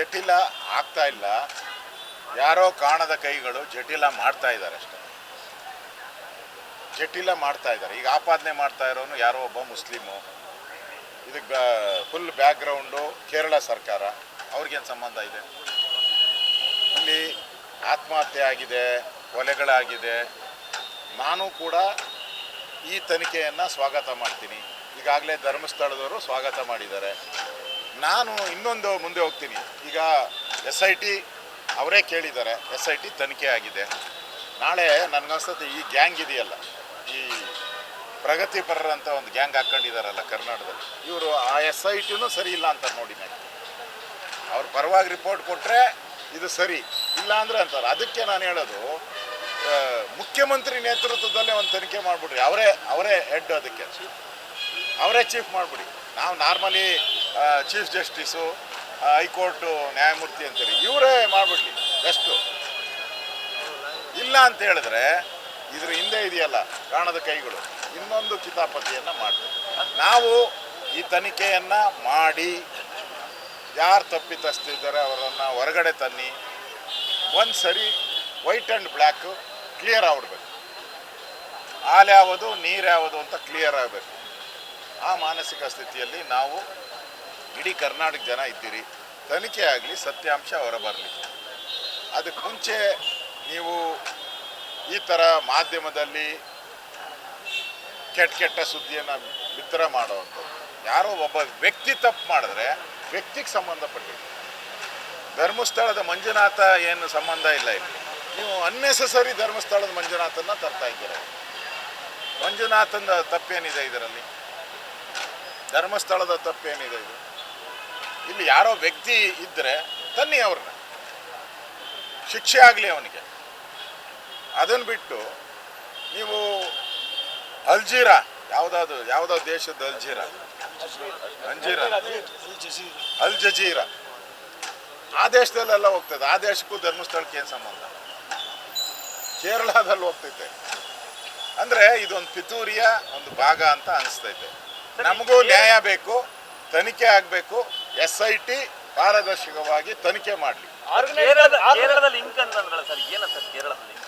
ಜಟಿಲ ಆಗ್ತಾ ಇಲ್ಲ. ಯಾರೋ ಕಾಣದ ಕೈಗಳು ಜಟಿಲ ಮಾಡ್ತಾ ಇದ್ದಾರೆ ಅಷ್ಟೇ. ಜಟಿಲ ಮಾಡ್ತಾ ಇದ್ದಾರೆ. ಈಗ ಆಪಾದನೆ ಮಾಡ್ತಾ ಇರೋನು ಯಾರೋ ಒಬ್ಬ ಮುಸ್ಲಿಮು. ಇದಕ್ಕೆ ಫುಲ್ ಬ್ಯಾಕ್ಗ್ರೌಂಡು ಕೇರಳ ಸರ್ಕಾರ. ಅವ್ರಿಗೇನು ಸಂಬಂಧ ಇದೆ? ಇಲ್ಲಿ ಆತ್ಮಹತ್ಯೆ ಆಗಿದೆ, ಕೊಲೆಗಳಾಗಿದೆ. ನಾನು ಕೂಡ ಈ ತನಿಖೆಯನ್ನು ಸ್ವಾಗತ ಮಾಡ್ತೀನಿ. ಈಗಾಗಲೇ ಧರ್ಮಸ್ಥಳದವರು ಸ್ವಾಗತ ಮಾಡಿದ್ದಾರೆ. ನಾನು ಇನ್ನೊಂದು ಮುಂದೆ ಹೋಗ್ತೀನಿ. ಈಗ ಎಸ್ ಐ ಟಿ ಅವರೇ ಕೇಳಿದ್ದಾರೆ. ಎಸ್ ಐ ಟಿ ತನಿಖೆ ಆಗಿದೆ. ನಾಳೆ ನನಗನ್ಸುತ್ತೆ ಈ ಗ್ಯಾಂಗ್ ಇದೆಯಲ್ಲ, ಈ ಪ್ರಗತಿಪರರಂತ ಒಂದು ಗ್ಯಾಂಗ್ ಹಾಕ್ಕೊಂಡಿದ್ದಾರಲ್ಲ ಕರ್ನಾಟಕದಲ್ಲಿ, ಇವರು ಆ ಎಸ್ ಐ ಟಿನೂ ಸರಿ ಇಲ್ಲ ಅಂತ ನೋಡಿ ನಾನು. ಅವ್ರು ಪರವಾಗಿ ರಿಪೋರ್ಟ್ ಕೊಟ್ಟರೆ ಇದು ಸರಿ, ಇಲ್ಲ ಅಂದ್ರೆ ಅಂತಾರೆ. ಅದಕ್ಕೆ ನಾನು ಹೇಳೋದು ಮುಖ್ಯಮಂತ್ರಿ ನೇತೃತ್ವದಲ್ಲೇ ಒಂದು ತನಿಖೆ ಮಾಡಿಬಿಡ್ರಿ. ಅವರೇ ಅವರೇ ಹೆಡ್ ಅದಕ್ಕೆ. ಅವರೇ ಚೀಫ್ ಮಾಡಿಬಿಡಿ. ನಾವು ನಾರ್ಮಲಿ ಚೀಫ್ ಜಸ್ಟಿಸು ಹೈಕೋರ್ಟ್ ನ್ಯಾಯಮೂರ್ತಿ ಅಂತೀರಿ. ಇವರೇ ಮಾಡಿಬಿಡ್ಲಿ ಬೆಸ್ಟು ಇಲ್ಲ ಅಂತ ಹೇಳಿದ್ರೆ ಇದ್ರ ಹಿಂದೆ ಇದೆಯಲ್ಲ, ಕಾಣದ ಕೈಗಳು. ಇನ್ನೊಂದು ಚಿತಾಪತಿಯನ್ನು ಮಾಡ್ತಾರೆ. ನಾವು ಈ ತನಿಖೆಯನ್ನು ಮಾಡಿ, ಯಾರು ತಪ್ಪಿತಸ್ತಿದ್ದಾರೆ ಅವರನ್ನು ಹೊರಗಡೆ ತನ್ನಿ, ಒಂದು ಸರಿ ವೈಟ್ ಆ್ಯಂಡ್ ಬ್ಲ್ಯಾಕು ಕ್ಲಿಯರ್ ಆಗ್ಬಿಡ್ಬೇಕು. ಹಾಲು ಯಾವುದು, ನೀರು ಯಾವುದು ಅಂತ ಕ್ಲಿಯರ್ ಆಗಬೇಕು. ಆ ಮಾನಸಿಕ ಸ್ಥಿತಿಯಲ್ಲಿ ನಾವು ಇಡೀ ಕರ್ನಾಟಕ ಜನ ಇದ್ದೀರಿ. ತನಿಖೆ ಆಗಲಿ, ಸತ್ಯಾಂಶ ಹೊರಬರಲಿ. ಅದಕ್ಕೆ ಮುಂಚೆ ನೀವು ಈ ಥರ ಮಾಧ್ಯಮದಲ್ಲಿ ಕೆಟ್ಟ ಕೆಟ್ಟ ಸುದ್ದಿಯನ್ನು ಬಿತ್ತರ ಮಾಡೋದು ಯಾರೋ ಒಬ್ಬ ವ್ಯಕ್ತಿ ತಪ್ಪು ಮಾಡಿದ್ರೆ ವ್ಯಕ್ತಿಗೆ ಸಂಬಂಧಪಟ್ಟಿದ್ದು. ಧರ್ಮಸ್ಥಳದ ಮಂಜುನಾಥ ಏನು ಸಂಬಂಧ ಇಲ್ಲ ಇಲ್ಲಿ. ನೀವು ಅನ್ನೆಸಸರಿ ಧರ್ಮಸ್ಥಳದ ಮಂಜುನಾಥನ್ನ ತರ್ತಾ ಇದ್ದೀರ. ಮಂಜುನಾಥನ ತಪ್ಪೇನಿದೆ ಇದರಲ್ಲಿ? ಧರ್ಮಸ್ಥಳದ ತಪ್ಪೇನಿದೆ ಇದು? ಇಲ್ಲಿ ಯಾರೋ ವ್ಯಕ್ತಿ ಇದ್ದರೆ ತನ್ನಿ ಅವ್ರನ್ನ. ಶಿಕ್ಷೆ ಆಗಲಿ ಅವನಿಗೆ. ಅದನ್ನು ಬಿಟ್ಟು ನೀವು ಅಲ್ಜೀರಾ, ಯಾವುದಾದ್ರು, ಯಾವುದೋ ದೇಶದ ಅಲ್ಜೀರಾ? ಅಂಜೀರಾ ಅಲ್ ಜಜೀರಾ. ಆ ದೇಶದಲ್ಲೆಲ್ಲ ಹೋಗ್ತದೆ. ಆ ದೇಶಕ್ಕೂ ಧರ್ಮಸ್ಥಳಕ್ಕೆ ಏನು ಸಂಬಂಧ? ಕೇರಳದಲ್ಲಿ ಹೋಗ್ತೈತೆ. ಅಂದ್ರೆ ಇದೊಂದು ಪಿತೂರಿಯ ಒಂದು ಭಾಗ ಅಂತ ಅನಿಸ್ತೈತೆ. ನಮಗೂ ನ್ಯಾಯ ಬೇಕು, ತನಿಖೆ ಆಗಬೇಕು. ಎಸ್ ಐ ಟಿ ಪಾರದರ್ಶಕವಾಗಿ ತನಿಖೆ ಮಾಡಲಿ. ಕೇರಳದ ಕೇರಳದ ಲಿಂಕ್ ಅಂತಂದ್ರಲ್ಲ ಸರ್ ಏನಂತ ಕೇರಳದ ಲಿಂಕ್?